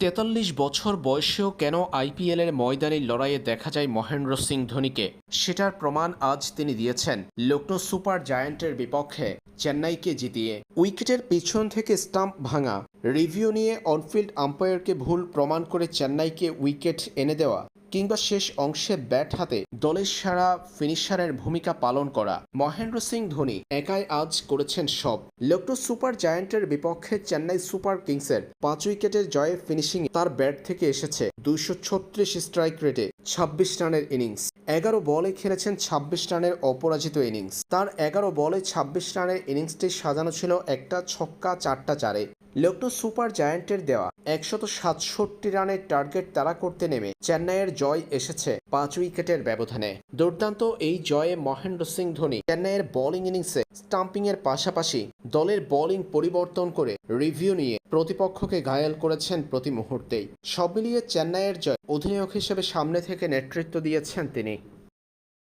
তেতাল্লিশ বছর বয়সেও কেন আইপিএলের ময়দানে লড়াইয়ে দেখা যায় মহেন্দ্র সিং ধোনিকে? সেটার প্রমাণ আজ তিনি দিয়েছেন লক্ষ্ণৌ সুপার জায়ান্টের বিপক্ষে চেন্নাইকে জিতিয়ে। উইকেটের পিছন থেকে স্টাম্প ভাঙা, রিভিউ নিয়ে অনফিল্ড আম্পায়ারকে ভুল প্রমাণ করে চেন্নাইকে উইকেট এনে দেওয়া। কিংবা শেষ অংশে ব্যাট হাতে দলের সারা ফিনিশারের ভূমিকা পালন করা। মহেন্দ্র সিং ধোনি একাই আজ করেছেন সব। লক্ষ্ণৌ সুপার জায়ান্টের বিপক্ষে চেন্নাই সুপার কিংসের পাঁচ উইকেটের জয়ে ফিনিশিং তার ব্যাট থেকে এসেছে দুইশো ছত্রিশ স্ট্রাইক রেটে ছাব্বিশ রানের ইনিংস। এগারো বলে খেলেছেন ছাব্বিশ রানের অপরাজিত ইনিংস। তার এগারো বলে ছাব্বিশ রানের ইনিংসটি সাজানো ছিল একটা ছক্কা চারটা চারে। লক্ষ্ণৌ সুপার জায়ান্টের দেওয়া একশত সাতষট্টি রানের টার্গেট তারা করতে নেমে চেন্নাইয়ের জয় এসেছে পাঁচ উইকেটের ব্যবধানে। দুর্দান্ত এই জয়ে মহেন্দ্র সিং ধোনি চেন্নাইয়ের বোলিং ইনিংসে স্টাম্পিং এর পাশাপাশি দলের বোলিং পরিবর্তন করে রিভিউ নিয়ে প্রতিপক্ষকে ঘায়াল করেছেন প্রতি মুহূর্তেই। সব মিলিয়ে চেন্নাইয়ের জয় অধিনায়ক হিসেবে সামনে থেকে নেতৃত্ব দিয়েছেন তিনি।